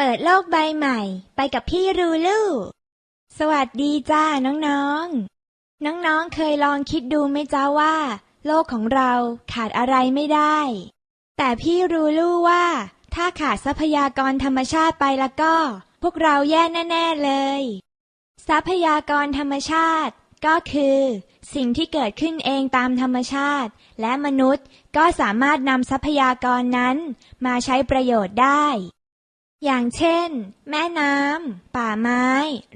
เปิดโลกใบใหม่ ไปกับพี่รูลูสวัสดีจ้าน้องๆ น้องๆ เคยลองคิดดูไหมจ้าว่า โลกของเราขาดอะไรไม่ได้ แต่พี่รูลูว่า ถ้าขาดทรัพยากรธรรมชาติไปแล้วก็ พวกเราแย่แน่ ๆ เลย ทรัพยากรธรรมชาติ ก็คือ สิ่งที่เกิดขึ้นเองตามธรรมชาติ และมนุษย์ก็สามารถนำทรัพยากรนั้น มาใช้ประโยชน์ได้ อย่างเช่น แม่น้ำ ป่าไม้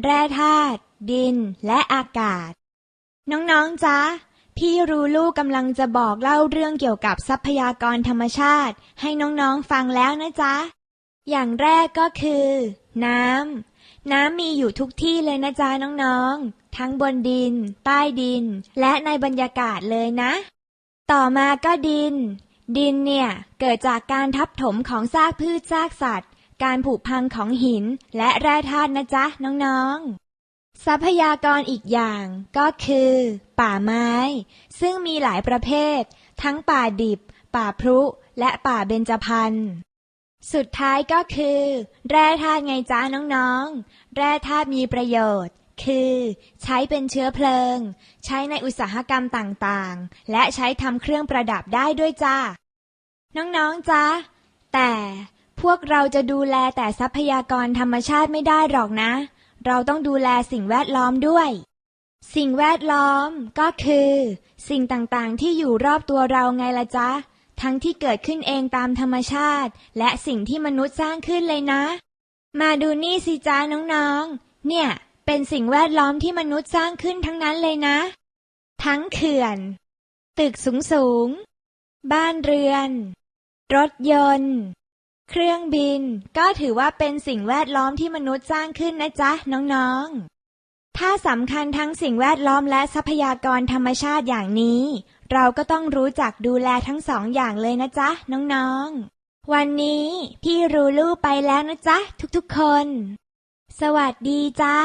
แร่ธาตุ ดิน และอากาศ น้องๆจ๊ะ พี่รูลูกกำลังจะบอกเล่าเรื่องเกี่ยวกับทรัพยากรธรรมชาติ ให้น้องๆฟังแล้วนะจ๊ะ อย่างแรกก็คือ น้ำ น้ำมีอยู่ทุกที่เลยนะจ๊ะน้องๆ ทั้งบนดิน ใต้ดิน และในบรรยากาศเลยนะ ต่อมาก็ดิน ดินเนี่ย เกิดจากการทับถมของซากพืชซากสัตว์ การผุพังของหินและแร่ธาตุนะจ๊ะน้องๆ ทรัพยากรอีกอย่างก็คือ ป่าไม้ ซึ่งมีหลายประเภท ทั้งป่าดิบ ป่าพรุและป่าเบญจพรรณสุดท้ายก็คือ แร่ธาตุไงจ้าน้องๆ แร่ธาตุมีประโยชน์ คือ ใช้เป็นเชื้อเพลิง ใช้ในอุตสาหกรรมต่างๆ และใช้ทำเครื่องประดับได้ด้วยจ้าน้องๆจ๊ะแต่ พวกเราจะดูแลแต่ทรัพยากรธรรมชาติไม่ได้หรอกนะ เราต้องดูแลสิ่งแวดล้อมด้วย สิ่งแวดล้อมก็คือ สิ่งต่างๆ ที่อยู่รอบตัวเราไงละจ๊ะ ทั้งที่เกิดขึ้นเองตามธรรมชาติ และสิ่งที่มนุษย์สร้างขึ้นเลยนะ มาดูนี่สิจ้าน้องๆ เนี่ย เป็นสิ่งแวดล้อมที่มนุษย์สร้างขึ้นทั้งนั้นเลยนะ ทั้งเขื่อน ตึกสูงๆ บ้านเรือน รถยนต์ เครื่องบิน ก็ถือว่าเป็นสิ่งแวดล้อมที่มนุษย์สร้างขึ้นนะจ๊ะ น้องๆ ถ้าสำคัญทั้งสิ่งแวดล้อมและทรัพยากรธรรมชาติอย่างนี้ เราก็ต้องรู้จักดูแลทั้งสองอย่างเลยนะจ๊ะ น้องๆ วันนี้พี่รูลูไปแล้วนะจ๊ะ ทุกๆคน สวัสดีจ้า